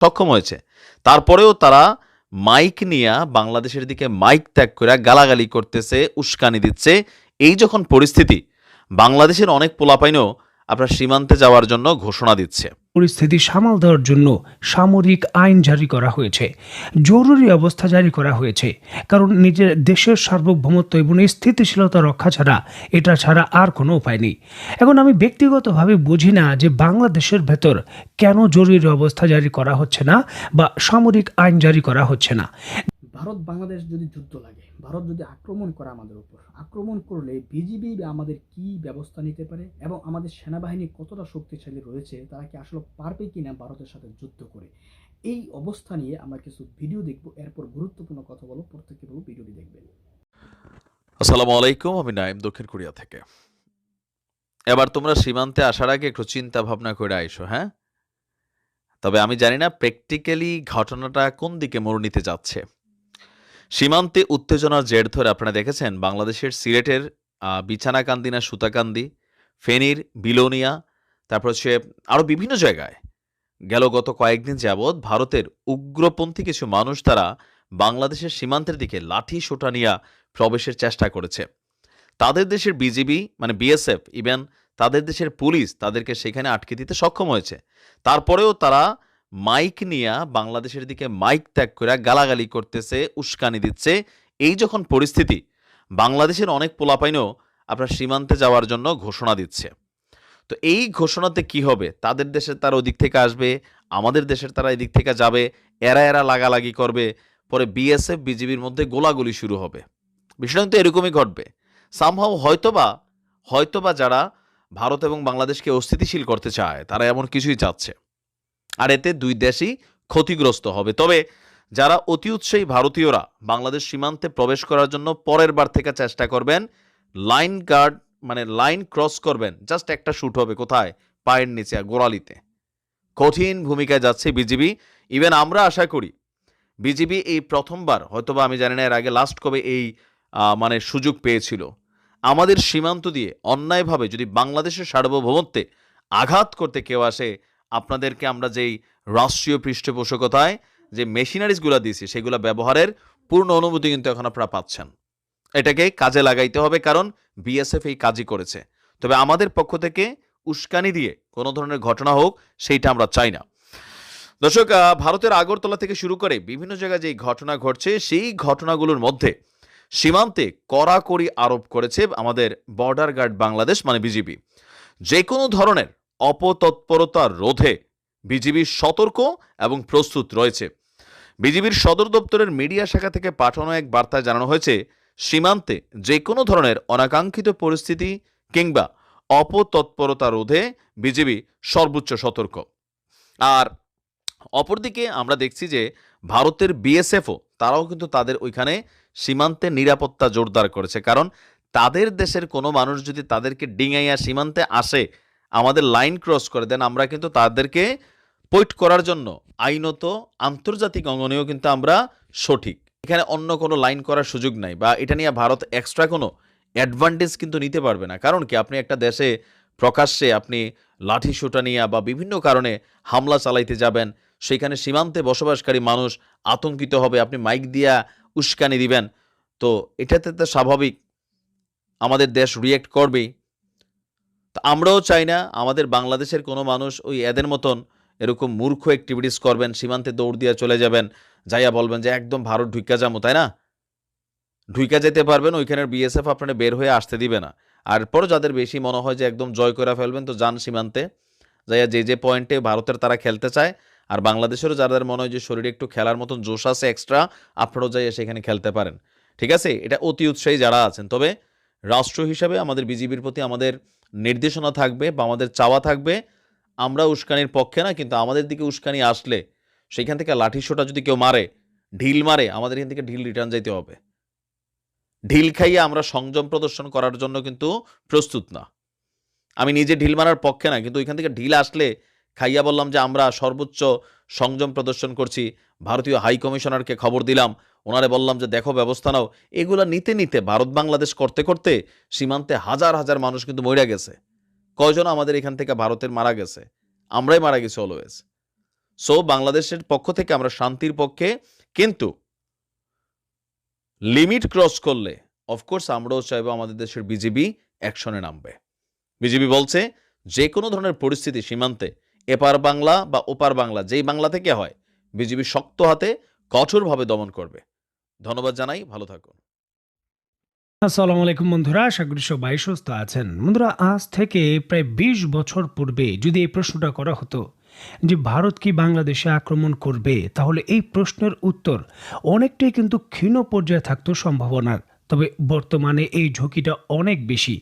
সক্ষম হয়েছে। তারপরেও তারা মাইক নিয়ে বাংলাদেশের দিকে মাইক ত্যাগ করে গালাগালি করতেছে, উস্কানি দিচ্ছে। এই যখন পরিস্থিতি, বাংলাদেশের অনেক পোলাপাইনও আপনার সীমান্তে যাওয়ার জন্য ঘোষণা দিচ্ছে। পরিস্থিতি সামাল দেওয়ার জন্য সামরিক আইন জারি করা হয়েছে। জরুরি অবস্থা জারি করা হয়েছে। কারণ নিজের দেশের সার্বভৌমত্ব এবং স্থিতিশীলতা রক্ষা ছাড়া এটা ছাড়া আর কোনো উপায় নেই। এখন আমি ব্যক্তিগতভাবে বুঝি না যে বাংলাদেশের ভেতর কেন জরুরি অবস্থা জারি করা হচ্ছে না বা সামরিক আইন জারি করা হচ্ছে না। ভারত বাংলাদেশ যদি যুদ্ধ লাগে, ভারত যদি আক্রমণ করে আমাদের উপর, আক্রমণ করলে বিজিবি আমাদের কি ব্যবস্থা নিতে পারে এবং আমাদের সেনাবাহিনী কতটা শক্তিশালী রয়েছে, তারা কি আসলে পারবে কিনা ভারতের সাথে যুদ্ধ করে? এই অবস্থা নিয়ে আমরা কিছু ভিডিও দেখব। এরপর গুরুত্বপূর্ণ কথা বলব। প্রত্যেকে বলব, ভিডিওটি দেখবেন। আসসালামু আলাইকুম। আমি নাইম দক্ষিণ কোরিয়া থেকে। এবার তোমরা সীমান্তে আসার আগে একটু চিন্তা ভাবনা করে আইসো হ্যাঁ? তবে আমি জানি না প্র্যাকটিক্যালি ঘটনাটা কোন দিকে মোড় নিতে যাচ্ছে। সীমান্তে উত্তেজনার জের ধরে আপনারা দেখেছেন বাংলাদেশের সিলেটের বিছানাকান্দি না সুতাকান্দি, ফেনীর, বিলোনিয়া, তারপর হচ্ছে আরও বিভিন্ন জায়গায় গেল গত কয়েকদিন যাবৎ ভারতের উগ্রপন্থী কিছু মানুষ তারা বাংলাদেশের সীমান্তের দিকে লাঠি সোটা নিয়ে প্রবেশের চেষ্টা করেছে। তাদের দেশের বিজিবি মানে বিএসএফ, ইভেন তাদের দেশের পুলিশ তাদেরকে সেখানে আটকে দিতে সক্ষম হয়েছে। তারপরেও তারা মাইক নিয়ে বাংলাদেশের দিকে মাইক ত্যাগ করে গালাগালি করতেছে, উস্কানি দিচ্ছে, এই যখন পরিস্থিতি, বাংলাদেশের অনেক পোলাপাইনও আপনার সীমান্তে যাওয়ার জন্য ঘোষণা দিচ্ছে। তো এই ঘোষণাতে কি হবে? তাদের দেশের তারা ওদিক থেকে আসবে, আমাদের দেশের তারা এদিক থেকে যাবে, এরা এরা লাগালাগি করবে, পরে বিএসএফ, বিজিবির মধ্যে গোলাগুলি শুরু হবে। বিষয়টা কিন্তু এরকমই ঘটবে। সামহাও হয়তোবা হয়তোবা যারা ভারত এবং বাংলাদেশকে অস্থিতিশীল করতে চায়, তারা এমন কিছুই চাচ্ছে। আর এতে দুই দেশই ক্ষতিগ্রস্ত হবে। তবে যারা অতি উৎসাহী ভারতীয়রা বাংলাদেশ সীমান্তে প্রবেশ করার জন্য পরের বার থেকে চেষ্টা করবেন, লাইন গার্ড মানে লাইন ক্রস করবেন, জাস্ট একটা শ্যুট হবে কোথায়? পায়ের নিচে, গোড়ালিতে। কঠিন ভূমিকায় যাচ্ছে বিজিবি। ইভেন আমরা আশা করি বিজিবি এই প্রথমবার, হয়তোবা আমি জানি না, এর আগে লাস্ট কবে এই মানে সুযোগ পেয়েছিল। আমাদের সীমান্ত দিয়ে অন্যায়ভাবে যদি বাংলাদেশের সার্বভৌমত্বে আঘাত করতে কেউ আসে আপনাদেরকে আমরা যেই রাষ্ট্রীয় পৃষ্ঠপোষকতায় যে মেশিনারিজগুলো দিয়েছি, সেগুলো ব্যবহারের পূর্ণ অনুমতি কিন্তু এখন আপনারা পাচ্ছেন। এটাকে কাজে লাগাইতে হবে কারণ বিএসএফ এই কাজই করেছে। তবে আমাদের পক্ষ থেকে উস্কানি দিয়ে কোনো ধরনের ঘটনা হোক, সেইটা আমরা চাই না। দর্শক ভারতের আগরতলা থেকে শুরু করে বিভিন্ন জায়গায় যে ঘটনা ঘটছে, সেই ঘটনাগুলোর মধ্যে সীমান্তে কড়াকড়ি আরোপ করেছে আমাদের বর্ডার গার্ড বাংলাদেশ মানে বিজিবি। যে কোনো ধরনের অপতৎপরতা রোধে বিজিবি সতর্ক এবং প্রস্তুত রয়েছে। বিজিবির সদর দপ্তরের মিডিয়া শাখা থেকে পাঠানো এক বার্তায় জানানো হয়েছে, সীমান্তে যে কোনো ধরনের অনাকাঙ্ক্ষিত পরিস্থিতি কিংবা অপতৎপরতা রোধে বিজিবি সর্বোচ্চ সতর্ক। আর অপরদিকে আমরা দেখছি যে ভারতের বিএসএফও তারাও কিন্তু তাদের ওইখানে সীমান্তে নিরাপত্তা জোরদার করেছে। কারণ তাদের দেশের কোনো মানুষ যদি তাদেরকে ডিঙাইয়া সীমান্তে আসে আমাদের লাইন ক্রস করে, দেন আমরা কিন্তু তাদেরকে পৈট করার জন্য আইনত আন্তর্জাতিক অঙ্গনেও কিন্তু আমরা সঠিক। এখানে অন্য কোনো লাইন করার সুযোগ নাই বা এটা নিয়ে ভারত এক্সট্রা কোনো অ্যাডভান্টেজ কিন্তু নিতে পারবে না। কারণ কি? আপনি একটা দেশে প্রকাশ্যে আপনি লাঠি সোটা নিয়ে বা বিভিন্ন কারণে হামলা চালাইতে যাবেন, সেখানে সীমান্তে বসবাসকারী মানুষ আতঙ্কিত হবে, আপনি মাইক দিয়া উস্কানি দিবেন, তো এটাতে তো স্বাভাবিক। আমাদের দেশ রিয়েক্ট করবেই। তো আমরাও চাই না, আমাদের বাংলাদেশের কোনো মানুষ ওই এদের মতন এরকম মূর্খ অ্যাক্টিভিটিস করবেন, সীমান্তে দৌড় দিয়ে চলে যাবেন, যাইয়া বলবেন যে একদম ভারত ঢুইকা যাব তাই না? ঢুইকা যেতে পারবেন, ওইখানের বিএসএফ আপনারা বের হয়ে আসতে দিবে না। আর পর যাদের বেশি মনে হয় যে একদম জয় করে ফেলবেন, তো যান সীমান্তে, যাইয়া যে যে পয়েন্টে ভারতের তারা খেলতে চায়। আর বাংলাদেশেরও যাদের মনে হয় যে শরীরে একটু খেলার মতন জোশ আছে এক্সট্রা আপনারাও যাইয়া সেখানে খেলতে পারেন। ঠিক আছে? এটা অতি উৎসাহী যারা আছেন। তবে রাষ্ট্র হিসাবে আমাদের বিজিবির প্রতি আমাদের নির্দেশনা থাকবে বা আমাদের চাওয়া থাকবে, আমরা উস্কানির পক্ষে না, কিন্তু আমাদের দিকে উস্কানি আসলে, সেখান থেকে লাঠি সোটা যদি কেউ মারে, ঢিল মারে, আমাদের এখান থেকে ঢিল রিটার্ন যাইতে হবে। ঢিল খাইয়ে আমরা সংযম প্রদর্শন করার জন্য কিন্তু প্রস্তুত না। আমি নিজে ঢিল মারার পক্ষে না, কিন্তু ওইখান থেকে ঢিল আসলে খাইয়া বললাম যে আমরা সর্বোচ্চ সংযম প্রদর্শন করছি, ভারতীয় হাই কমিশনারকে খবর দিলাম ওনারে বললাম যে, দেখো, ব্যবস্থা নাও। এগুলো নিতে নিতে ভারত বাংলাদেশ করতে করতে সীমান্তে হাজার হাজার মানুষ কিন্তু মরে গেছে। কয়জন আমাদের এখান থেকে ভারতের মারা গেছে? আমরাই মারা গেছি অলওয়েজ। সো, বাংলাদেশের পক্ষ থেকে আমরা শান্তির পক্ষে, কিন্তু লিমিট ক্রস করলে অফকোর্স আমরাও চাইব আমাদের দেশের বিজিবি অ্যাকশনে নামবে। বিজিবি বলছে, যে কোনো ধরনের পরিস্থিতি সীমান্তে, এপার বাংলা বা ওপার বাংলা, যেই বাংলা থেকে হয়, বিজিবি শক্ত হাতে কঠোরভাবে দমন করবে। ধন্যবাদ জানাই, ভালো থাকুন। আসসালামু আলাইকুম বন্ধুরা, আশা করি সবাই সুস্থ আছেন। বন্ধুরা, আজ থেকে প্রায় বিশ বছর পূর্বে যদি এই প্রশ্নটা করা হতো যে ভারত কি বাংলাদেশে আক্রমণ করবে, তাহলে এই প্রশ্নের উত্তর অনেকটাই কিন্তু ক্ষীণ পর্যায়ে থাকতো সম্ভাবনার তবে বর্তমানে এই ঝুঁকিটা অনেক বেশি।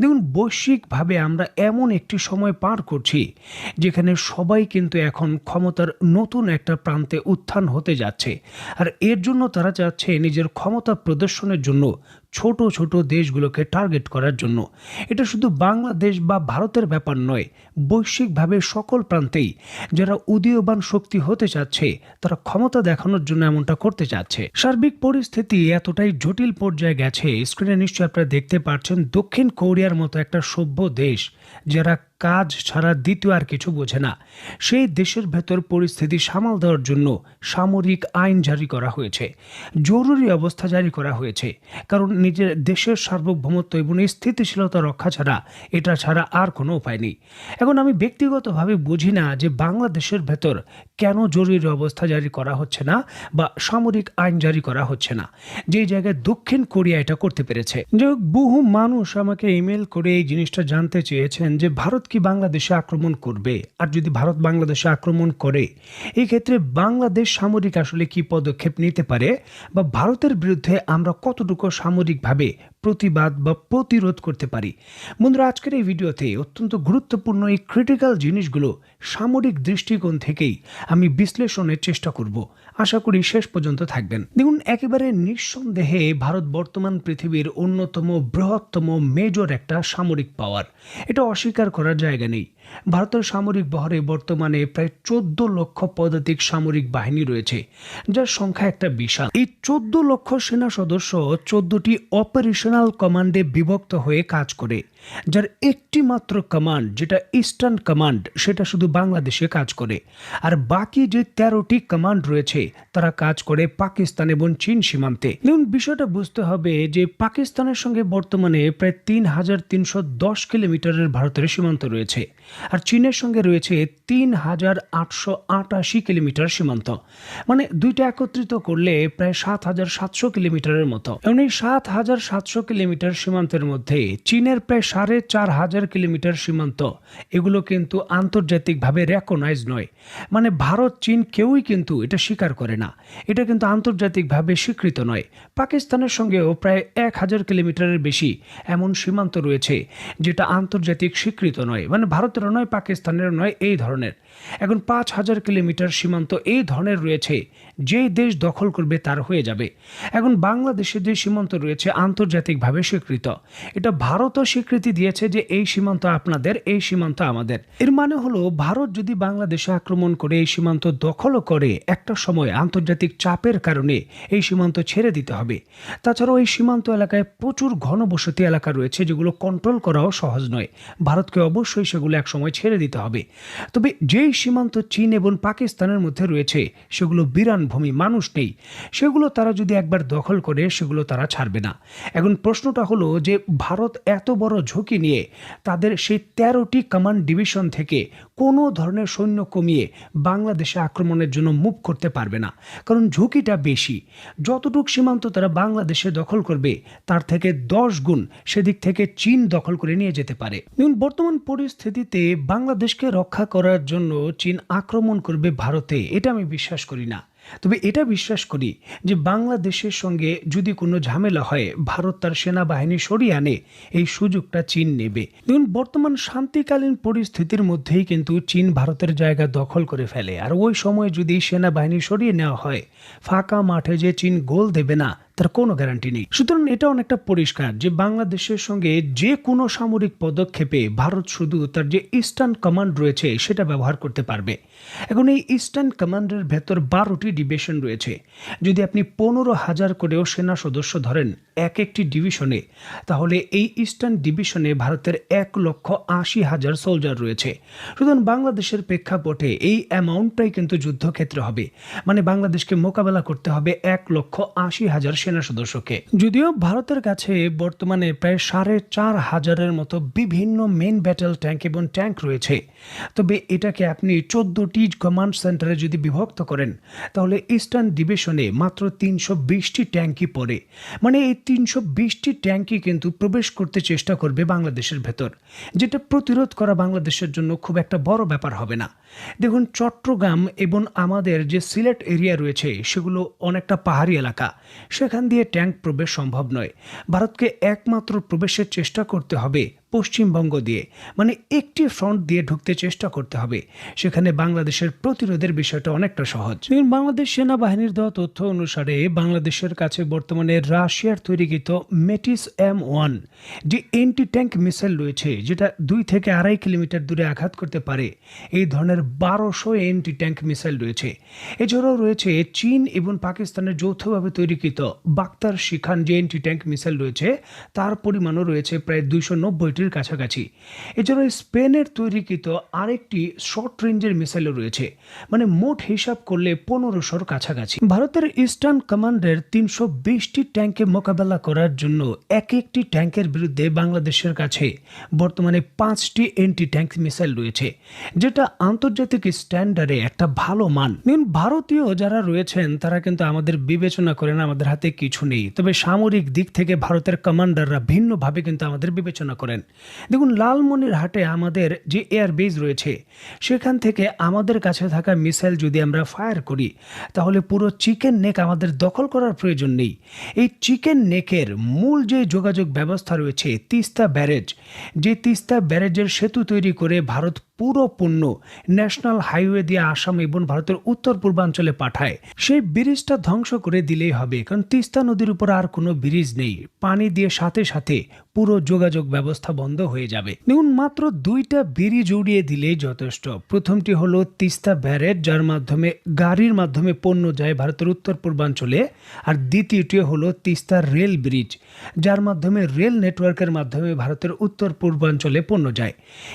দেখুন, বৈশ্বিকভাবে আমরা এমন একটি সময় পার করছি, যেখানে সবাই কিন্তু এখন ক্ষমতার নতুন একটা প্রান্তে উত্থান হতে যাচ্ছে। আর এর জন্য তারা চাচ্ছে নিজের ক্ষমতা প্রদর্শনের জন্য ছোট ছোট দেশগুলোকে টার্গেট করার জন্য। এটা শুধু বাংলাদেশ বা ভারতের ব্যাপার নয় বৈশ্বিকভাবে সকল প্রান্তেই যারা উদীয়মান শক্তি হতে চাচ্ছে, তারা ক্ষমতা দেখানোর জন্য এমনটা করতে চাচ্ছে। সার্বিক পরিস্থিতি এতটাই জটিল পর্যায়ে গেছে, স্ক্রিনে নিশ্চয়ই আপনারা দেখতে পাচ্ছেন দক্ষিণ কোরিয়ার মতো একটা সভ্য দেশ, যারা কাজ ছাড়া দ্বিতীয় আর কিছু বোঝে না। সেই দেশের ভেতর পরিস্থিতি সামাল দেওয়ার জন্য সামরিক আইন জারি করা হয়েছে। জরুরি অবস্থা জারি করা হয়েছে, কারণ নিজের দেশের সার্বভৌমত্ব এবং স্থিতিশীলতা রক্ষা ছাড়া এটা ছাড়া আর কোনো উপায় নেই। এখন আমি ব্যক্তিগতভাবে বুঝি না যে বাংলাদেশের ভেতর কেন জরুরি অবস্থা জারি করা হচ্ছে না বা সামরিক আইন জারি করা হচ্ছে না? যে জায়গায় দক্ষিণ কোরিয়া এটা করতে পেরেছে। যাই বহু মানুষ আমাকে ইমেল করে এই জিনিসটা জানতে চেয়েছেন যে ভারত কি বাংলাদেশে আক্রমণ করবে? আর যদি ভারত বাংলাদেশে আক্রমণ করে এই ক্ষেত্রে বাংলাদেশ সামরিক আসলে কি পদক্ষেপ নিতে পারে? বা ভারতের বিরুদ্ধে আমরা কতটুকু সামরিকভাবে প্রতিবাদ বা প্রতিরোধ করতে পারি? বন্ধুরা, আজকের এই ভিডিওতে অত্যন্ত গুরুত্বপূর্ণ এই ক্রিটিক্যাল জিনিসগুলো সামরিক দৃষ্টিকোণ থেকেই আমি বিশ্লেষণের চেষ্টা করব। আশা করি শেষ পর্যন্ত থাকবেন। দেখুন, একেবারে নিঃসন্দেহে ভারত বর্তমান পৃথিবীর অন্যতম বৃহত্তম মেজর একটা সামরিক পাওয়ার এটা অস্বীকার করার জায়গা নেই। ভারতের সামরিক বহরে বর্তমানে প্রায় চোদ্দ লক্ষ পদাতিক সামরিক বাহিনী রয়েছে, যার সংখ্যা একটা বিশাল। এই চোদ্দ লক্ষ সেনা সদস্য চোদ্দটি অপারেশনাল কমান্ডে বিভক্ত হয়ে কাজ করে, যার একটি মাত্র কমান্ড, যেটা ইস্টার্ন কমান্ড, সেটা শুধু বাংলাদেশে কাজ করে। আর বাকি যে তেরোটি কমান্ড রয়েছে, তারা কাজ করে পাকিস্তান এবং চীন সীমান্তে। দেখুন, বিষয়টা বুঝতে হবে যে পাকিস্তানের সঙ্গে বর্তমানে প্রায় তিন হাজার তিনশো দশ কিলোমিটারের ভারতের সীমান্ত রয়েছে। আর চীনের সঙ্গে রয়েছে তিন হাজার আটশো আটাশি কিলোমিটার সীমান্ত। মানে দুইটা একত্রিত করলে প্রায় সাত হাজার সাতশো কিলোমিটারের মতো। এবং এই সাত হাজার সাতশো কিলোমিটার সীমান্তের মধ্যে চীনের প্রায় সাড়ে চার হাজার কিলোমিটার সীমান্ত। এগুলো কিন্তু আন্তর্জাতিকভাবে রেকগনাইজ নয়। মানে ভারত, চীন কেউই কিন্তু এটা স্বীকার করে না। এটা কিন্তু আন্তর্জাতিকভাবে স্বীকৃত নয়। পাকিস্তানের সঙ্গেও প্রায় এক হাজার কিলোমিটারের বেশি এমন সীমান্ত রয়েছে, যেটা আন্তর্জাতিক স্বীকৃত নয়। মানে ভারতের নয় পাকিস্তানের নয় এই ধরনের। এখন পাঁচ হাজার কিলোমিটার সীমান্ত এই ধরনের রয়েছে, যেই দেশ দখল করবে তার হয়ে যাবে। এখন বাংলাদেশের যে সীমান্ত রয়েছে আন্তর্জাতিকভাবে স্বীকৃত। এটা ভারতও স্বীকৃতি দিয়েছে যে এই সীমান্ত আপনাদের, এই সীমান্ত আমাদের। এর মানে হলো ভারত যদি বাংলাদেশে আক্রমণ করে এই সীমান্ত দখলও করে, একটা সময় আন্তর্জাতিক চাপের কারণে এই সীমান্ত ছেড়ে দিতে হবে। তাছাড়াও এই সীমান্ত এলাকায় প্রচুর ঘনবসতি এলাকা রয়েছে যেগুলো কন্ট্রোল করাও সহজ নয়। ভারতকে অবশ্যই সেগুলো একসময় ছেড়ে দিতে হবে। তবে যেই সীমান্ত চীন এবং পাকিস্তানের মধ্যে রয়েছে। সেগুলো বিরান ভূমি মানুষ নেই। সেগুলো তারা যদি একবার দখল করে, সেগুলো তারা ছাড়বে না। এখন প্রশ্নটা হলো যে, ভারত এত বড় ঝুঁকি নিয়ে তাদের সেই তেরোটি কমান্ড ডিভিশন থেকে কোনো ধরনের সৈন্য কমিয়ে বাংলাদেশে আক্রমণের জন্য মুভ করতে পারবে না। কারণ ঝুঁকিটা বেশি। যতটুক সীমান্ত তারা বাংলাদেশে দখল করবে, তার থেকে দশ গুণ সেদিক থেকে চীন দখল করে নিয়ে যেতে পারে। বর্তমান পরিস্থিতিতে বাংলাদেশকে রক্ষা করার জন্য চীন আক্রমণ করবে ভারতে, এটা আমি বিশ্বাস করি না। তবে এটা বিশ্বাস করি যে বাংলাদেশের সঙ্গে যদি কোনো ঝামেলা হয়, ভারত তার সেনাবাহিনী সরিয়ে আনে, এই সুযোগটা চীন নেবে। দেখুন, বর্তমান শান্তিকালীন পরিস্থিতির মধ্যেই কিন্তু চীন ভারতের জায়গা দখল করে ফেলে। আর ওই সময় যদি সেনাবাহিনী সরিয়ে নেওয়া হয়, ফাঁকা মাঠে যে চীন গোল দেবে না তার কোনো গ্যারান্টি নেই। সুতরাং এটা অনেকটা পরিষ্কার যে বাংলাদেশের সঙ্গে যে কোনো সামরিক পদক্ষেপে ভারত শুধু তার যে ইস্টার্ন কমান্ড রয়েছে সেটা ব্যবহার করতে পারবে। এখন এই ইস্টার্ন কমান্ডের ভেতর বারোটি ডিভিশন রয়েছে। যদি আপনি পনেরো হাজার করেও সেনা সদস্য ধরেন এক একটি ডিভিশনে তাহলে এই ইস্টার্ন ডিভিশনে ভারতের এক লক্ষ আশি হাজার সোলজার রয়েছে। সুতরাং বাংলাদেশের প্রেক্ষাপটে এই অ্যামাউন্টটাই কিন্তু যুদ্ধক্ষেত্রে হবে। মানে বাংলাদেশকে মোকাবেলা করতে হবে এক লক্ষ আশি হাজার সেনা সদস্যকে। যদিও ভারতের কাছে বর্তমানে প্রায় সাড়ে চার হাজারের মতো বিভিন্ন মেন ব্যাটেল ট্যাঙ্ক এবং ট্যাঙ্ক রয়েছে। তবে এটাকে আপনি চোদ্দটি কমান্ড সেন্টারে যদি বিভক্ত করেন, তাহলে ইস্টার্ন ডিভিশনে মাত্র তিনশো বিশটি ট্যাঙ্কই পড়ে। মানে এই তিনশো বিশটি ট্যাঙ্কই কিন্তু প্রবেশ করতে চেষ্টা করবে বাংলাদেশের ভেতর, যেটা প্রতিরোধ করা বাংলাদেশের জন্য খুব একটা বড় ব্যাপার হবে না। দেখুন, চট্টগ্রাম এবং আমাদের যে সিলেট এরিয়া রয়েছে, সেগুলো অনেকটা পাহাড়ি এলাকা। সেখান দিয়ে ট্যাঙ্ক প্রবেশ সম্ভব নয়। ভারতকে একমাত্র প্রবেশের চেষ্টা করতে হবে পশ্চিমবঙ্গ দিয়ে মানে একটি ফ্রন্ট দিয়ে ঢুকতে চেষ্টা করতে হবে। সেখানে বাংলাদেশের প্রতিরোধের বিষয়টা অনেকটা সহজ। বাংলাদেশ সেনাবাহিনীর দেওয়া তথ্য অনুসারে বাংলাদেশের কাছে বর্তমানে রাশিয়ার তৈরিকৃত মেটিস এম ওয়ান যে এন্টি ট্যাঙ্ক মিসাইল রয়েছে, যেটা দুই থেকে আড়াই কিলোমিটার দূরে আঘাত করতে পারে, এই ধরনের বারোশো এন্টি ট্যাঙ্ক মিসাইল রয়েছে। এছাড়াও রয়েছে চীন এবং পাকিস্তানের যৌথভাবে তৈরিকৃত বাক্তার শিখান যে এন্টি ট্যাঙ্ক মিসাইল রয়েছে, তার পরিমাণও রয়েছে প্রায় দুইশো নব্বই নব্বইটির কাছাকাছি। এছাড়াও স্পেনের তৈরিকৃত আরেকটি শর্ট রেঞ্জের মিসাইলও রয়েছে। মানে মোট হিসাব করলে পনেরোশোর কাছাকাছি। ভারতের ইস্টার্ন কমান্ডের তিনশো বিশটি ট্যাঙ্কে মোকাবেলা করার জন্য এক একটি ট্যাঙ্কের বিরুদ্ধে বাংলাদেশের কাছে বর্তমানে পাঁচটি এন্টি ট্যাঙ্ক মিসাইল রয়েছে, যেটা আন্তর্জাতিক স্ট্যান্ডার্ডে একটা ভালো মান। ভারতীয় যারা রয়েছেন, তারা কিন্তু আমাদের বিবেচনা করেন, আমাদের হাতে কিছু নেই। তবে সামরিক দিক থেকে ভারতের কমান্ডাররা ভিন্নভাবে কিন্তু আমাদের বিবেচনা করেন। দেখুন, লালমনির হাটে আমাদের যে এয়ার বেস রয়েছে, সেখান থেকে আমাদের কাছে থাকা মিসাইল যদি আমরা ফায়ার করি, তাহলে পুরো চিকেন নেক আমাদের দখল করার প্রয়োজন নেই। এই চিকেন নেকের মূল যে যোগাযোগ ব্যবস্থা রয়েছে, তিস্তা ব্যারেজ, যে তিস্তা ব্যারেজের সেতু তৈরি করে ভারত পুরো পণ্য ন্যাশনাল হাইওয়ে দিয়ে আসাম এবং ভারতের উত্তর পূর্বাঞ্চলে পাঠায়, সেই ব্রিজটা ধ্বংস করে দিলেই হবে। কারণ তিস্তা নদীর উপর আর কোনো ব্রিজ নেই। পানি দিয়ে সাথে সাথে পুরো যোগাযোগ ব্যবস্থা বন্ধ হয়ে যাবে। দেখুন মাত্র দুইটা ব্রিজ উড়িয়ে দিলেই যথেষ্ট। প্রথমটি হলো তিস্তা ব্যারেজ যার মাধ্যমে, গাড়ির মাধ্যমে পণ্য যায় ভারতের উত্তর পূর্বাঞ্চলে। আর দ্বিতীয়টি হলো তিস্তা রেল ব্রিজ, যার মাধ্যমে রেল নেটওয়ার্কের মাধ্যমে ভারতের উত্তর পূর্বাঞ্চলে পণ্য যায়।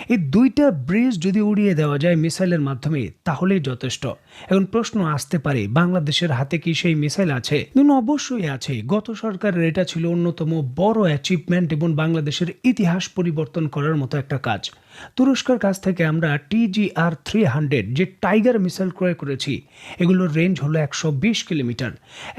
এই দুইটা ব্রিজ যদি উড়িয়ে দেওয়া যায় মিসাইলের মাধ্যমে, তাহলেই যথেষ্ট। এখন প্রশ্ন আসতে পারে, বাংলাদেশের হাতে কি সেই মিসাইল আছে? অবশ্যই আছে। গত সরকারের এটা ছিল অন্যতম বড় অ্যাচিভমেন্ট এবং বাংলাদেশের ইতিহাস পরিবর্তন করার মতো একটা কাজ। তুরস্কের কাছ থেকে আমরা টিজিআর থ্রি হান্ড্রেড যে টাইগার মিসাইল ক্রয় করেছি, এগুলোর রেঞ্জ হলো একশো বিশ কিলোমিটার।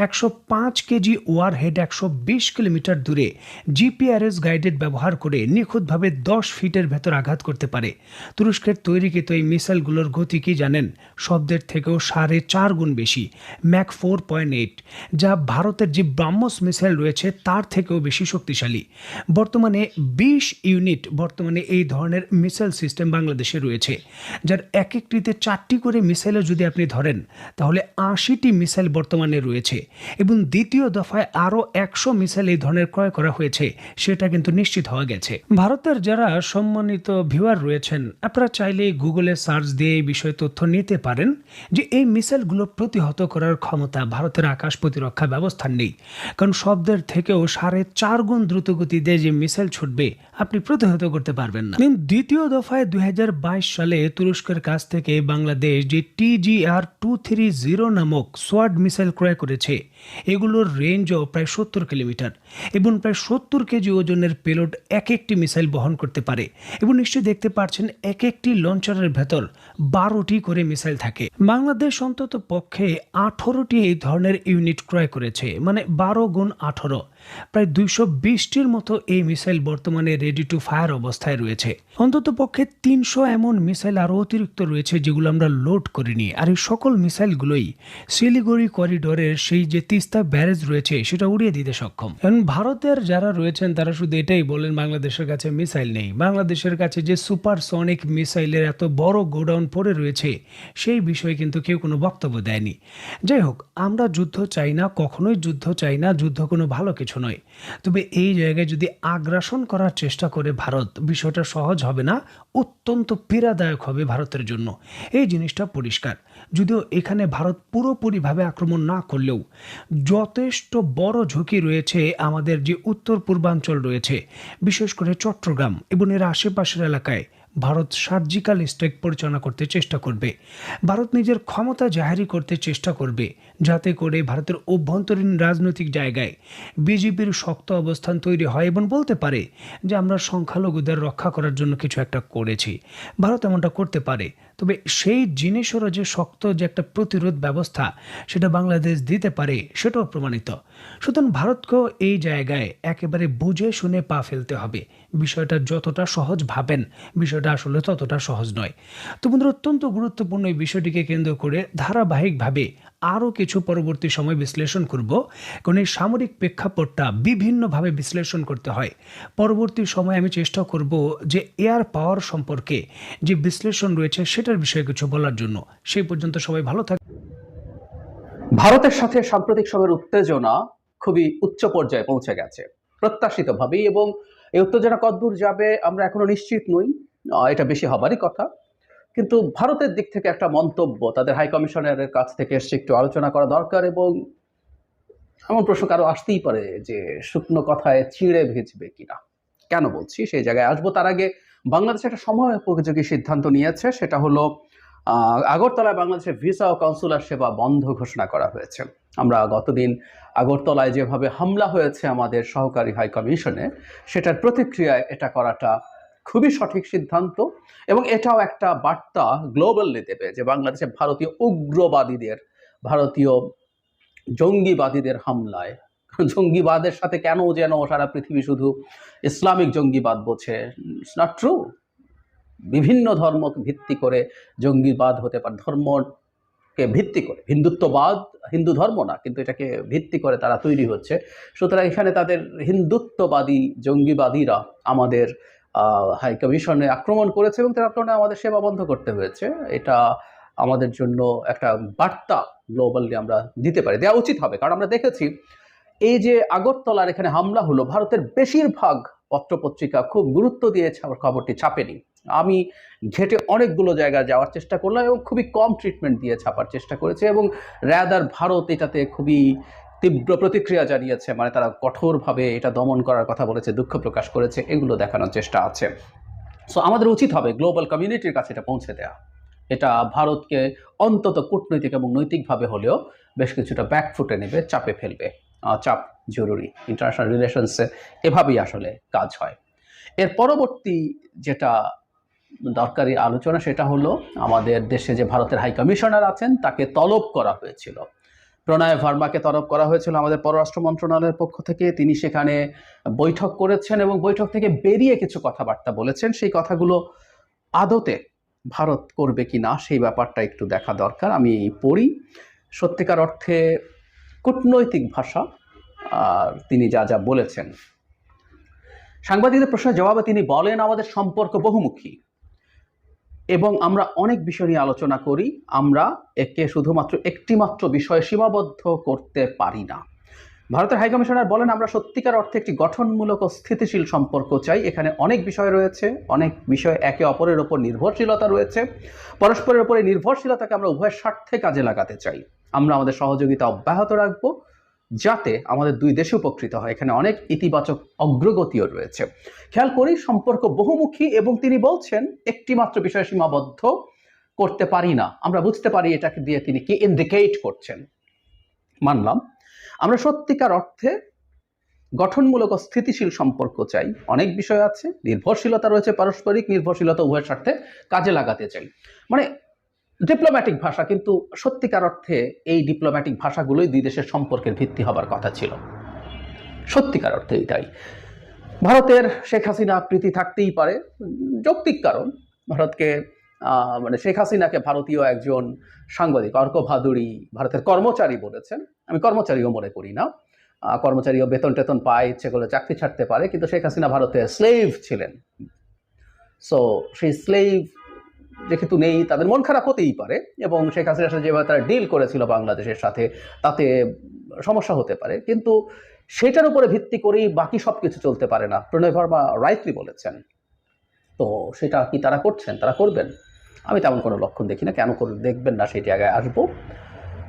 একশো পাঁচ কেজি ওয়ার হেড একশো বিশ কিলোমিটার দূরে জিপিআরএস গাইডেড ব্যবহার করে নিখুঁতভাবে দশ ফিটের ভেতর আঘাত করতে পারে। তুরস্কের তৈরিকৃত এই মিসাইলগুলোর গতি কি জানেন? শব্দের থেকেও সাড়ে চার গুণ বেশি ম্যাক ফোর পয়েন্ট এইট যা ভারতের যে ব্রাহ্মস মিসাইল রয়েছে তার থেকেও বেশি শক্তিশালী। বর্তমানে বিশ ইউনিট বর্তমানে এই ধরনের মিসাইল সিস্টেম বাংলাদেশে রয়েছে, যার এক একটিতে চারটি করে মিসাইলও যদি আপনি ধরেন, তাহলে আশিটি মিসাইল বর্তমানে রয়েছে এবং দ্বিতীয় দফায় আরও একশো মিসাইল এই ধরনের ক্রয় করা হয়েছে, সেটা কিন্তু নিশ্চিত হওয়া গেছে। ভারতের যারা সম্মানিত ভিউয়ার রয়েছেন, আপনারা চাইলে গুগলে সার্চ দিয়ে এই বিষয়ে তথ্য নিতে পারেন যে এই মিসাইলগুলো প্রতিহত করার ক্ষমতা ভারতের আকাশ প্রতিরক্ষা ব্যবস্থার নেই। কারণ শব্দের থেকেও সাড়ে চার গুণ দ্রুত গতিতে যে মিসাইল ছুটবে, আপনি প্রতিহত করতে পারবেন না। কিন্তু দ্বিতীয় দফায় দুই সালে তুরস্কের কাছ থেকে বাংলাদেশ যে টিজিআর টু থ্রি জিরো নামক সোয়াড মিসাইল ক্রয় করেছে, এগুলোর রেঞ্জও প্রায় সত্তর কিলোমিটার এবং প্রায় সত্তর কেজি ওজনের পেলোড এক একটি মিসাইল বহন করতে পারে এবং নিশ্চয়ই দেখতে পাচ্ছেন এক একটি লঞ্চারের ভেতর বারোটি করে মিসাইল থাকে। বাংলাদেশ অন্তত পক্ষে আঠারোটি এই ধরনের ইউনিট ক্রয় করেছে মানে বারো গুণ আঠারো। প্রায় দুইশো বিশটির মতো এই মিসাইল বর্তমানে রেডি টু ফায়ার অবস্থায় রয়েছে। অন্তত পক্ষে তিনশো এমন মিসাইল আরও অতিরিক্ত রয়েছে যেগুলো আমরা লোড করিনি। আর এই সকল মিসাইলগুলোই শিলিগুড়ি করিডোরের সেই যে তিস্তা ব্যারেজ রয়েছে, সেটা উড়িয়ে দিতে সক্ষম। এবং ভারতের যারা রয়েছেন, তারা শুধু এটাই বলেন, বাংলাদেশের কাছে মিসাইল নেই। বাংলাদেশের কাছে যে সুপারসনিক মিসাইলের এত বড় গোডাউন পড়ে রয়েছে, সেই বিষয়ে কিন্তু কেউ কোনো বক্তব্য দেয়নি। যাই হোক, আমরা যুদ্ধ চাই না, কখনোই যুদ্ধ চাই না, যুদ্ধ কোনো ভালো কিছু নয়। তবে এই জায়গায় যদি আগ্রাসন করার চেষ্টা করে ভারত, বিষয়টা সহজ হবে না, অত্যন্ত পীড়াদায়ক হবে ভারতের জন্য। এই জিনিসটা পরিষ্কার। যদিও এখানে ভারত পুরোপুরিভাবে আক্রমণ না করলেও যথেষ্ট বড় ঝুঁকি রয়েছে আমাদের যে উত্তর পূর্বাঞ্চল রয়েছে, বিশেষ করে চট্টগ্রাম এবং এর আশেপাশের এলাকায়। ভারত সার্জিক্যাল স্ট্রাইক পরিচালনা করতে চেষ্টা করবে। ভারত নিজের ক্ষমতা জাহারি করতে চেষ্টা করবে। যাতে করে ভারতের অভ্যন্তরীণ রাজনৈতিক জায়গায় বিজেপির শক্ত অবস্থান তৈরি হয় এবং বলতে পারে যে আমরা সংখ্যালঘুদের রক্ষা করার জন্য কিছু একটা করেছি। ভারত এমনটা করতে পারে। তবে সেই জিনিসেরও যে শক্ত যে একটা প্রতিরোধ ব্যবস্থা সেটা বাংলাদেশ দিতে পারে সেটাও প্রমাণিত। সুতরাং ভারতকেও এই জায়গায় একেবারে বুঝে শুনে পা ফেলতে হবে। বিষয়টা যতটা সহজ ভাবেন, বিষয়টা আসলে ততটা সহজ নয়। তো বন্ধুরা, অত্যন্ত গুরুত্বপূর্ণ এই বিষয়টিকে কেন্দ্র করে ধারাবাহিকভাবে আরও কিছু পরবর্তী সময় বিশ্লেষণ করব। কারণ এই সামরিক প্রেক্ষাপটটা বিভিন্নভাবে বিশ্লেষণ করতে হয়। পরবর্তী সময় আমি চেষ্টা করব যে এয়ার পাওয়ার সম্পর্কে যে বিশ্লেষণ রয়েছে সেটার বিষয়ে কিছু বলার জন্য। সেই পর্যন্ত সবাই ভালো থাকবে ভারতের সাথে সাম্প্রতিক সময়ের উত্তেজনা খুবই উচ্চ পর্যায়ে পৌঁছে গেছে। প্রত্যাশিতভাবেই এবং এই উত্তেজনা কতদূর যাবে আমরা এখনও নিশ্চিত নই। এটা বেশি হবারই কথা। কিন্তু ভারতের দিক থেকে একটা মন্তব্য তাদের হাই কমিশনারের কাছ থেকে এসছে একটু আলোচনা করা দরকার এবং এমন প্রশ্ন কারও আসতেই পারে যে শুকনো কথায় চিড়ে ভিজবে কিনা। কেন বলছি? সেই জায়গায় আসব। তার আগে বাংলাদেশ একটা সময় উপযোগী সিদ্ধান্ত নিয়েছে। সেটা হলো আগরতলায় বাংলাদেশের ভিসা ও কনসুলার সেবা বন্ধ ঘোষণা করা হয়েছে। আমরা গতদিন আগরতলায় যেভাবে হামলা হয়েছে আমাদের সহকারী হাই কমিশনে সেটার প্রতিক্রিয়ায় এটা করাটা খুবই সঠিক সিদ্ধান্ত এবং এটাও একটা বার্তা গ্লোবালি দেবে যে বাংলাদেশে ভারতীয় উগ্রবাদীদের, ভারতীয় জঙ্গিবাদীদের হামলায়। জঙ্গিবাদের সাথে কেন যেন সারা পৃথিবী শুধু ইসলামিক জঙ্গিবাদ বোঝে? নট ট্রু বিভিন্ন ধর্মকে ভিত্তি করে জঙ্গিবাদ হতে পারে, ধর্মকে ভিত্তি করে। হিন্দুত্ববাদ হিন্দু ধর্ম না, কিন্তু এটাকে ভিত্তি করে তারা তৈরি হচ্ছে। সুতরাং এখানে তাদের হিন্দুত্ববাদী জঙ্গিবাদীরা আমাদের হাই কমিশনে আক্রমণ করেছে এবং তার কারণে আমাদের সেবা বন্ধ করতে হয়েছে। এটা আমাদের জন্য একটা বার্তা গ্লোবালি আমরা দিতে পারি। দেওয়া উচিত হবে। কারণ আমরা দেখেছি, এই যে আগরতলার এখানে হামলা হলো, ভারতের বেশিরভাগ পত্রপত্রিকা খুব গুরুত্ব আমার খবরটি ছাপেনি। আমি ঘেটে অনেকগুলো জায়গায় যাওয়ার চেষ্টা করলাম এবং খুবই কম ট্রিটমেন্ট দিয়ে ছাপার চেষ্টা করেছে এবং র্যাদার ভারত এটাতে খুবই তীব্র প্রতিক্রিয়া জানিয়েছে মানে তারা কঠোরভাবে এটা দমন করার কথা বলেছে, দুঃখ প্রকাশ করেছে, এগুলো দেখানোর চেষ্টা আছে। সো আমাদের উচিত হবে গ্লোবাল কমিউনিটির কাছে এটা পৌঁছে দেওয়া এটা ভারতকে অন্তত কূটনৈতিক এবং নৈতিকভাবে হলেও বেশ কিছুটা ব্যাকফুটে নেবে, চাপে ফেলবে। চাপ জরুরি। ইন্টারন্যাশনাল রিলেশনসে এভাবেই আসলে কাজ হয়। এর পরবর্তী যেটা দরকারি আলোচনা, সেটা হলো, আমাদের দেশে যে ভারতের হাই কমিশনার আছেন, তাকে তলব করা হয়েছিল। প্রণয় ভার্মাকে তলব করা হয়েছিল আমাদের পররাষ্ট্র মন্ত্রণালয়ের পক্ষ থেকে। তিনি সেখানে বৈঠক করেছেন এবং বৈঠক থেকে বেরিয়ে কিছু কথাবার্তা বলেছেন। সেই কথাগুলো আদতে ভারত করবে কি না, সেই ব্যাপারটা একটু দেখা দরকার। আমি পড়ি। সত্যিকার অর্থে কূটনৈতিক ভাষা, আর তিনি যা যা বলেছেন। সাংবাদিকদের প্রশ্নের জবাবে তিনি বলেন, আমাদের সম্পর্ক বহুমুখী। এবং আমরা অনেক বিষয় নিয়ে আলোচনা করি, আমরা একে শুধুমাত্র একটিমাত্র বিষয়ে সীমাবদ্ধ করতে পারি না। ভারতের হাইকমিশনার বলেন, আমরা সত্যিকার অর্থে একটি গঠনমূলক ও স্থিতিশীল সম্পর্ক চাই। এখানে অনেক বিষয় রয়েছে, অনেক বিষয় একে অপরের ওপর নির্ভরশীলতা রয়েছে। পরস্পরের উপরে নির্ভরশীলতাকে আমরা উভয়ের স্বার্থে কাজে লাগাতে চাই। আমরা আমাদের সহযোগিতা অব্যাহত রাখব। যাতে আমাদের দুই দেশে উপকৃত হয়। এখানে অনেক ইতিবাচক অগ্রগতিও রয়েছে। খেয়াল করি, সম্পর্ক বহুমুখী এবং তিনি বলছেন একটি মাত্র বিষয় সীমাবদ্ধ করতে পারি না। আমরা বুঝতে পারি এটাকে দিয়ে তিনি কি ইন্ডিকেট করছেন। মানলাম, আমরা সত্যিকার অর্থে গঠনমূলক স্থিতিশীল সম্পর্ক চাই। অনেক বিষয় আছে, নির্ভরশীলতা রয়েছে পারস্পরিক, নির্ভরশীলতা উভয়ের স্বার্থে কাজে লাগাতে চাই। মানে ডিপ্লোম্যাটিক ভাষা, কিন্তু সত্যিকার অর্থে এই ডিপ্লোম্যাটিক ভাষাগুলোই দুই দেশের সম্পর্কের ভিত্তি হবার কথা ছিল। সত্যিকার অর্থে তাই ভারতের শেখ হাসিনা প্রীতি থাকতেই পারে, যৌক্তিক কারণ। ভারতকে মানে শেখ হাসিনাকে ভারতীয় একজন সাংবাদিক অর্ক ভাদুরী ভারতের কর্মচারী বলেছেন। আমি কর্মচারীও মনে করি না। কর্মচারীও বেতন টেতন পায়, ইচ্ছে করলে চাকরি ছাড়তে পারে, কিন্তু শেখ হাসিনা ভারতে স্লেভ ছিলেন। সো সেই স্লেভ যেহেতু নেই, তাদের মন খারাপ হতেই পারে এবং শেখ হাসিনার সাথে যেভাবে তারা ডিল করেছিল বাংলাদেশের সাথে, তাতে সমস্যা হতে পারে। কিন্তু সেটার উপরে ভিত্তি করেই বাকি সব কিছু চলতে পারে না। প্রণয় ভার্মা রাইটলি বলেছেন। তো সেটা কি তারা করছেন? তারা করবেন? আমি তেমন কোনো লক্ষণ দেখি না। কেন করে দেখবেন না সেই জায়গায় আসব।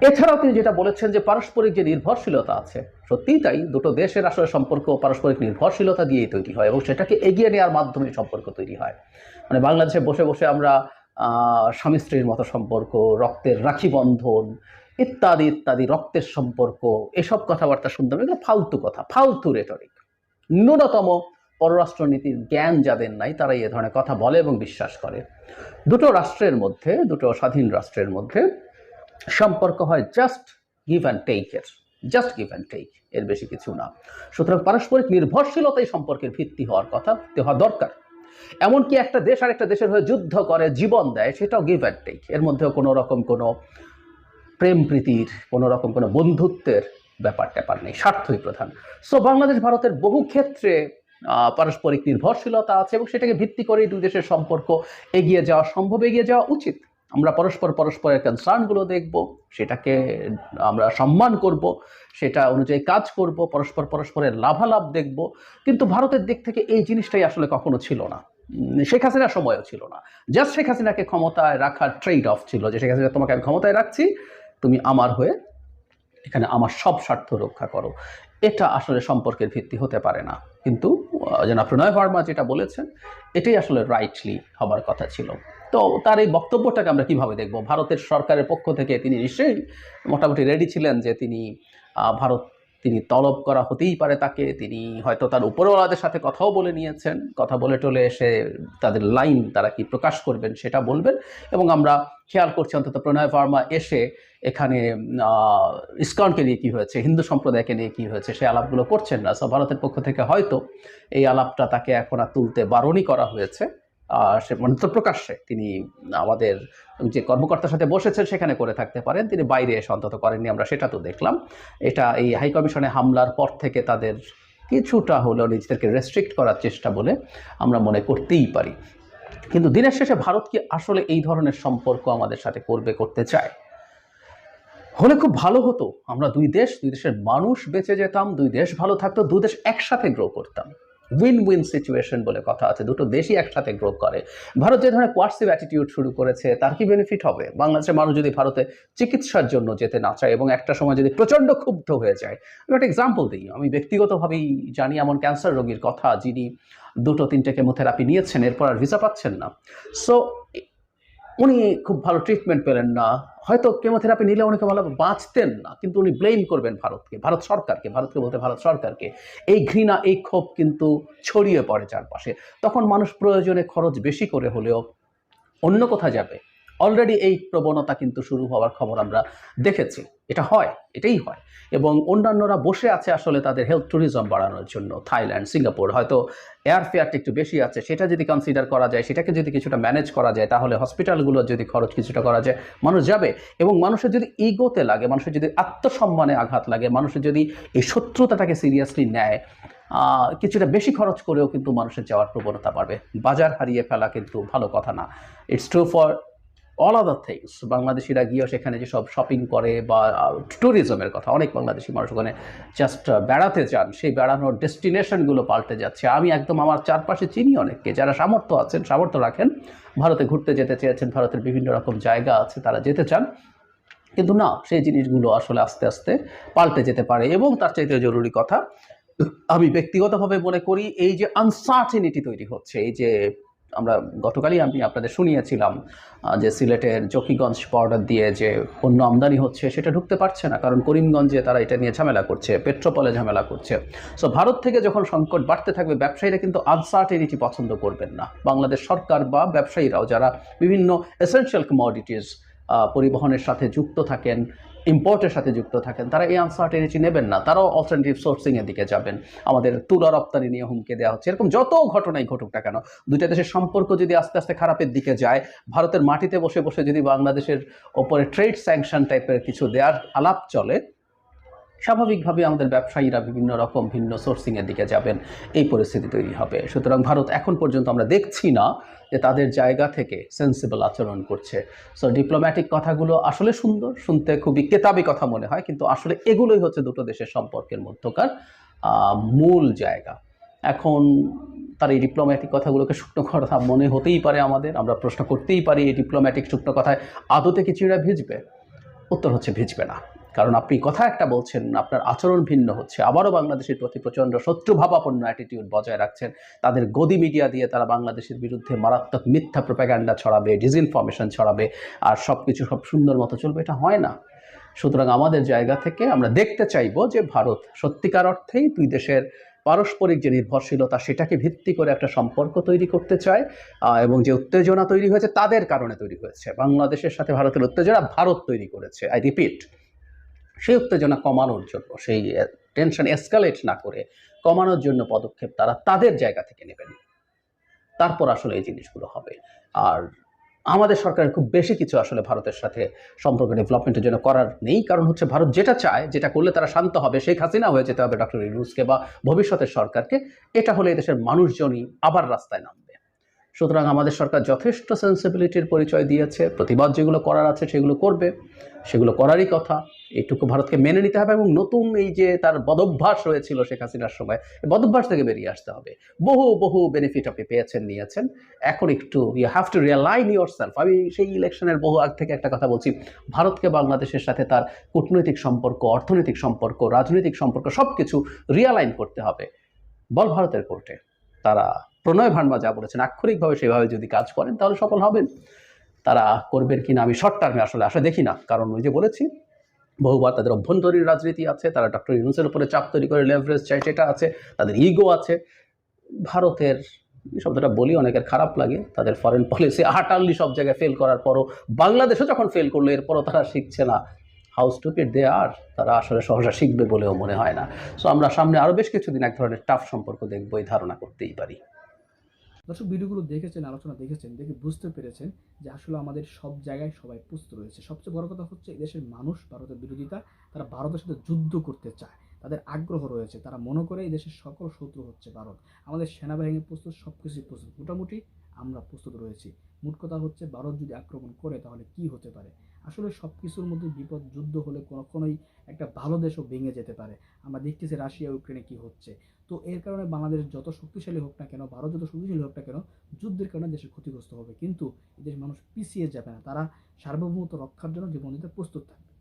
এছাড়াও তিনি যেটা বলেছেন যে পারস্পরিক যে নির্ভরশীলতা আছে, সত্যিই তাই। দুটো দেশের আসলে সম্পর্ক পারস্পরিক নির্ভরশীলতা দিয়েই তৈরি হয় এবং সেটাকে এগিয়ে নেওয়ার মাধ্যমে সম্পর্ক তৈরি হয়। মানে বাংলাদেশে বসে বসে আমরা স্বামী স্ত্রীর মতো সম্পর্ক, রক্তের রাখি বন্ধন, ইত্যাদি ইত্যাদি, রক্তের সম্পর্ক, এসব কথাবার্তা শুনতাম এগুলো ফালতু কথা, ফালতু রেটরিক ন্যূনতম পররাষ্ট্রনীতির জ্ঞান যাদের নাই, তারাই এ ধরনের কথা বলে এবং বিশ্বাস করে। দুটো রাষ্ট্রের মধ্যে, দুটো স্বাধীন রাষ্ট্রের মধ্যে সম্পর্ক হয় জাস্ট গিভ অ্যান্ড টেকের জাস্ট গিভ অ্যান্ড টেক এর বেশি কিছু না। সুতরাং পারস্পরিক নির্ভরশীলতাই সম্পর্কের ভিত্তি হওয়ার কথা হওয়া দরকার। এমনকি একটা দেশ আর একটা দেশের হয়ে যুদ্ধ করে, জীবন দেয়, সেটাও গিভ অ্যান্ড টেক এর মধ্যেও কোনো রকম কোনো প্রেম প্রীতির, কোনো রকম কোনো বন্ধুত্বের ব্যাপার ট্যাপার নেই, স্বার্থই প্রধান। সো বাংলাদেশ ভারতের বহু ক্ষেত্রে পারস্পরিক নির্ভরশীলতা আছে এবং সেটাকে ভিত্তি করেই দুই দেশের সম্পর্ক এগিয়ে যাওয়া সম্ভব, এগিয়ে যাওয়া উচিত। আমরা পরস্পর পরস্পরের কনসার্নগুলো দেখব, সেটাকে আমরা সম্মান করব, সেটা অনুযায়ী কাজ করব, পরস্পর পরস্পরের লাভালাভ দেখব। কিন্তু ভারতের দিক থেকে এই জিনিসটাই আসলে কখনো ছিল না। শেখ হাসিনার সময়ও ছিল না। জাস্ট শেখ হাসিনাকে ক্ষমতায় রাখার ট্রেড অফ ছিল যে, শেখ হাসিনা, তোমাকে আমি ক্ষমতায় রাখছি, তুমি আমার হয়ে এখানে আমার সব স্বার্থ রক্ষা করো। এটা আসলে সম্পর্কের ভিত্তি হতে পারে না। কিন্তু জনাব প্রণয় ভার্মা যেটা বলেছেন, এটাই আসলে রাইটলি হবার কথা ছিল। তো তার এই বক্তব্যটাকে আমরা কীভাবে দেখব? ভারতের সরকারের পক্ষ থেকে তিনি নিশ্চয়ই মোটামুটি রেডি ছিলেন যে তিনি ভারত তিনি তলব করা হতেই পারে তাকে। তিনি হয়তো তার উপরওয়ালাদের সাথে কথাও বলে নিয়েছেন। কথা বলে টলে এসে তাদের লাইন তারা কি প্রকাশ করবেন সেটা বলবেন। এবং আমরা খেয়াল করছি অন্তত প্রণয় ভার্মা এসে এখানে ইসকনকে নিয়ে কী হয়েছে, হিন্দু সম্প্রদায়কে নিয়ে কী হয়েছে, সেই আলাপগুলো করছেন না। সো ভারতের পক্ষ থেকে হয়তো এই আলাপটা তাকে এখন আর তুলতে বারণই করা হয়েছে। সে মানে প্রকাশ্যে তিনি আমাদের যে কর্মকর্তার সাথে বসেছেন সেখানে করে থাকতে পারেন। তিনি বাইরে এসে অন্তত করেননি, আমরা সেটা তো দেখলাম। এটা এই হাইকমিশনে হামলার পর থেকে তাদের কিছুটা হলেও নিজেদেরকে রেস্ট্রিক্ট করার চেষ্টা বলে আমরা মনে করতেই পারি। কিন্তু দিনের শেষে ভারত কি আসলে এই ধরনের সম্পর্ক আমাদের সাথে করবে, করতে চায়? হলে খুব ভালো হতো। আমরা দুই দেশ, দুই দেশের মানুষ বেঁচে যেতাম, দুই দেশ ভালো থাকতো, দুই দেশ একসাথে গ্রো করতাম। উইন উইন সিচুয়েশন বলে কথা আছে। দুটো দেশই একসাথে গ্রো করে। ভারত যে ধরনের কোয়ার্সিভ অ্যাটিটিউড শুরু করেছে, তার কি বেনিফিট হবে? বাংলাদেশের মানুষ যদি ভারতে চিকিৎসার জন্য যেতে না চায় এবং একটা সময় যদি প্রচণ্ড ক্ষুব্ধ হয়ে যায়, আমি একটা এক্সাম্পল দিই। আমি ব্যক্তিগতভাবেই জানি এমন ক্যান্সার রোগীর কথা যিনি দুটো তিনটে কেমোথেরাপি নিয়েছেন, এরপর আর ভিসা পাচ্ছেন না। সো উনি খুব ভালো ট্রিটমেন্ট পেলেন না। হয়তো কেমোথেরাপি নিলে অনেকে ভালো বাঁচতেন না। কিন্তু উনি ব্লেম করবেন ভারতকে, ভারত সরকারকে, ভারতকে বলতে ভারত সরকারকে। এই ঘৃণা, এই ক্ষোভ কিন্তু ছড়িয়ে পড়ে চারপাশে। তখন মানুষ প্রয়োজনে খরচ বেশি করে হলেও অন্য কোথায় যাবে? অলরেডি এই প্রবণতা কিন্তু শুরু হওয়ার খবর আমরা দেখেছি। এটা হয়, এটাই হয়। এবং অন্যান্যরা বসে আছে আসলে তাদের হেলথ ট্যুরিজম বাড়ানোর জন্য। থাইল্যান্ড, সিঙ্গাপুর, হয়তো এয়ার ফেয়ারটা একটু বেশি আছে, সেটা যদি কনসিডার করা যায়, সেটাকে যদি কিছুটা ম্যানেজ করা যায়, তাহলে হসপিটালগুলোর যদি খরচ কিছুটা করা যায়, মানুষ যাবে। এবং মানুষের যদি ইগোতে লাগে, মানুষের যদি আত্মসম্মানে আঘাত লাগে, মানুষের যদি এই শত্রুতাটাকে সিরিয়াসলি নেয় কিছুটা বেশি খরচ করেও কিন্তু মানুষের যাওয়ার প্রবণতা বাড়বে। বাজার হারিয়ে ফেলা কিন্তু ভালো কথা না। It's true for all other things বাংলাদেশিরা গিয়েও সেখানে যে সব শপিং করে বা ট্যুরিজমের কথা, অনেক বাংলাদেশি মানুষ ওখানে জাস্ট বেড়াতে যান। সেই বেড়ানোর ডেস্টিনেশনগুলো পাল্টে যাচ্ছে। আমি একদম আমার চারপাশে চিনি অনেককে। যারা সামর্থ্য আছেন, সামর্থ্য রাখেন, ভারতে ঘুরতে যেতে চেয়েছেন, ভারতের বিভিন্ন রকম জায়গা আছে, তারা যেতে চান। কিন্তু না, সেই জিনিসগুলো আসলে আস্তে আস্তে পাল্টে যেতে পারে। এবং তার চাইতে জরুরি কথা, আমি ব্যক্তিগতভাবে মনে করি, এই যে আনসার্টেনিটি তৈরি হচ্ছে, এই যে আমরা গতকালই আমি আপনাদের শুনিয়েছিলাম যে সিলেটের জকিগঞ্জ বর্ডার দিয়ে যে পণ্য আমদানি হচ্ছে সেটা ঢুকতে পারছে না, কারণ করিমগঞ্জে তারা এটা নিয়ে ঝামেলা করছে, পেট্রোপলে ঝামেলা করছে। সো ভারত থেকে যখন সংকট বাড়তে থাকবে, ব্যবসায়ীরা কিন্তু আনসার্টেনিটি পছন্দ করবেন না। বাংলাদেশ সরকার বা ব্যবসায়ীরাও যারা বিভিন্ন এসেনশিয়াল কমোডিটিস পরিবহনের সাথে যুক্ত থাকেন ইম্পোর্টের সাথে যুক্ত থাকেন, তারা এই আনসার্টেনিটি নেবেন না, তারাও অল্টারনেটিভ সোর্সিংয়ের দিকে যাবেন। আমাদের তুলা রপ্তানি নিয়ে হুমকে দেওয়া হচ্ছে। এরকম যত ঘটনাই ঘটুক না কেন, দুইটা দেশের সম্পর্ক যদি আস্তে আস্তে খারাপের দিকে যায়, ভারতের মাটিতে বসে বসে যদি বাংলাদেশের ওপরে ট্রেড স্যাংশন টাইপের কিছু দেওয়ার আলাপ চলে স্বাভাবিকভাবে আমাদের ব্যবসায়ীরা বিভিন্ন রকম ভিন্ন সোর্সিংয়ের দিকে যাবেন। এই পরিস্থিতি তৈরি হবে। সুতরাং ভারত এখন পর্যন্ত আমরা দেখছি না যে তাদের জায়গা থেকে সেন্সিবল আচরণ করছে। সো ডিপ্লোম্যাটিক কথাগুলো আসলে সুন্দর, শুনতে খুবই কেতাবি কথা মনে হয়, কিন্তু আসলে এগুলোই হচ্ছে দুটো দেশের সম্পর্কের মধ্যকার মূল জায়গা। এখন তার এই ডিপ্লোম্যাটিক কথাগুলোকে শুকনো কথা মনে হতেই পারে আমাদের, আমরা প্রশ্ন করতেই পারি এই ডিপ্লোম্যাটিক শুকনো কথায় আদতে কি চিড়া ভিজবে? উত্তর হচ্ছে ভিজবে না। কারণ আপনি কথা একটা বলছেন, আপনার আচরণ ভিন্ন হচ্ছে। আবারও বাংলাদেশের প্রতি প্রচণ্ড শত্রুভাবাপন্ন অ্যাটিটিউড বজায় রাখছেন। তাদের গদি মিডিয়া দিয়ে তারা বাংলাদেশের বিরুদ্ধে মারাত্মক মিথ্যা প্রোপাগ্যান্ডা ছড়াবে ডিসইনফরমেশন ছড়াবে, আর সব কিছু সব সুন্দর মতো চলবে। এটা হয় না। সুতরাং আমাদের জায়গা থেকে আমরা দেখতে চাইব যে ভারত সত্যিকার অর্থেই দুই দেশের পারস্পরিক যে নির্ভরশীলতা, সেটাকে ভিত্তি করে একটা সম্পর্ক তৈরি করতে চায় এবং যে উত্তেজনা তৈরি হয়েছে তাদের কারণে তৈরি হয়েছে। বাংলাদেশের সাথে ভারতের উত্তেজনা ভারত তৈরি করেছে। আই রিপিট সেই উত্তেজনা কমানোর জন্য, সেই টেনশন এসকালেট না করে কমানোর জন্য পদক্ষেপ তারা তাদের জায়গা থেকে নেবেন। তারপর আসলে এই জিনিসগুলো হবে। আর আমাদের সরকারের খুব বেশি কিছু আসলে ভারতের সাথে সম্পর্ক ডেভেলপমেন্টের জন্য করার নেই। কারণ হচ্ছে ভারত যেটা চায়, যেটা করলে তারা শান্ত হবে, শেখ হাসিনা হয়ে যেতে হবে ডক্টর ইউনুসকে বা ভবিষ্যতের সরকারকে, এটা হলে দেশের মানুষজনই আবার রাস্তায় নামবে। সুতরাং আমাদের সরকার যথেষ্ট সেন্সিবিলিটির পরিচয় দিয়েছে। প্রতিবাদ যেগুলো করার আছে সেগুলো করবে। সেগুলো করারই কথা। এইটুকু ভারতকে মেনে নিতে হবে এবং নতুন এই যে তার বদভ্যাস রয়েছিল শেখ হাসিনার সময় বদভ্যাস থেকে বেরিয়ে আসতে হবে। বহু বহু বেনিফিট আপনি পেয়েছেন, নিয়েছেন। এখন একটু you have to realign yourself আমি সেই ইলেকশনের বহু আগ থেকে একটা কথা বলছি। ভারতকে বাংলাদেশের সাথে তার কূটনৈতিক সম্পর্ক, অর্থনৈতিক সম্পর্ক, রাজনৈতিক সম্পর্ক সব কিছু রিয়ালাইন করতে হবে। বল ভারতের কোর্টে তারা প্রণয় ভান্ডা যা বলেছেন, আক্ষরিকভাবে সেভাবে যদি কাজ করেন তাহলে সফল হবেন। তারা করবেন কিনা আমি শর্ট টার্মে আসলে আশা দেখি না। কারণ ওই যে বলেছি, বহুবার তাদের অভ্যন্তরীণ রাজনীতি আছে, তারা ডক্টর ইউনুসের উপরে চাপ তৈরি করে লেভারেজ চাই সেটা আছে, তাদের ইগো আছে। ভারতের, এই শব্দটা বলি অনেকের খারাপ লাগে, তাদের ফরেন পলিসি আটাল্লি সব জায়গায় ফেল করার পরও বাংলাদেশও যখন ফেল করল, এরপরও তারা শিখছে না। হাউ স্টুপিড দে আর তারা আসলে সহসা শিখবে বলেও মনে হয় না। সো আমরা সামনে আরও বেশ কিছুদিন এক ধরনের টাফ সম্পর্ক দেখব, এই ধারণা করতেই পারি। দর্শক, ভিডিওগুলো দেখেছেন, আলোচনা দেখেছেন, দেখে বুঝতে পেরেছেন যে আসলে আমাদের সব জায়গায় সবাই প্রস্তুত রয়েছে। সবচেয়ে বড় কথা হচ্ছে দেশের মানুষ ভারতের বিরোধিতা, তারা ভারতের সাথে যুদ্ধ করতে চায়। তাদের আগ্রহ রয়েছে, তারা মনে করে এই দেশের সকল শত্রু হচ্ছে ভারত। আমাদের সেনাবাহিনী প্রস্তুত সব কিছুই প্রস্তুত। মোটামুটি আমরা প্রস্তুত রয়েছি। মোট কথা হচ্ছে, ভারত যদি আক্রমণ করে, তাহলে কি হতে পারে? আসলে সব কিছুর মধ্যে বিপদ, যুদ্ধ হলে কখনোই একটা ভালো দেশও ভেঙে যেতে পারে। আমরা দেখতেছি রাশিয়া, ইউক্রেনে কি হচ্ছে। তো এর কারণে বাংলাদেশ যত শক্তিশালী হোক না কেন, ভারত যত শক্তিশালী হোক না কেন, যুদ্ধের কারণে দেশের ক্ষতিগ্রস্ত হবে। কিন্তু এদের মানুষ পিছিয়ে যাবে না। তারা সার্বভৌমত্ব রক্ষার জন্য জীবন দিতে প্রস্তুত থাকবে।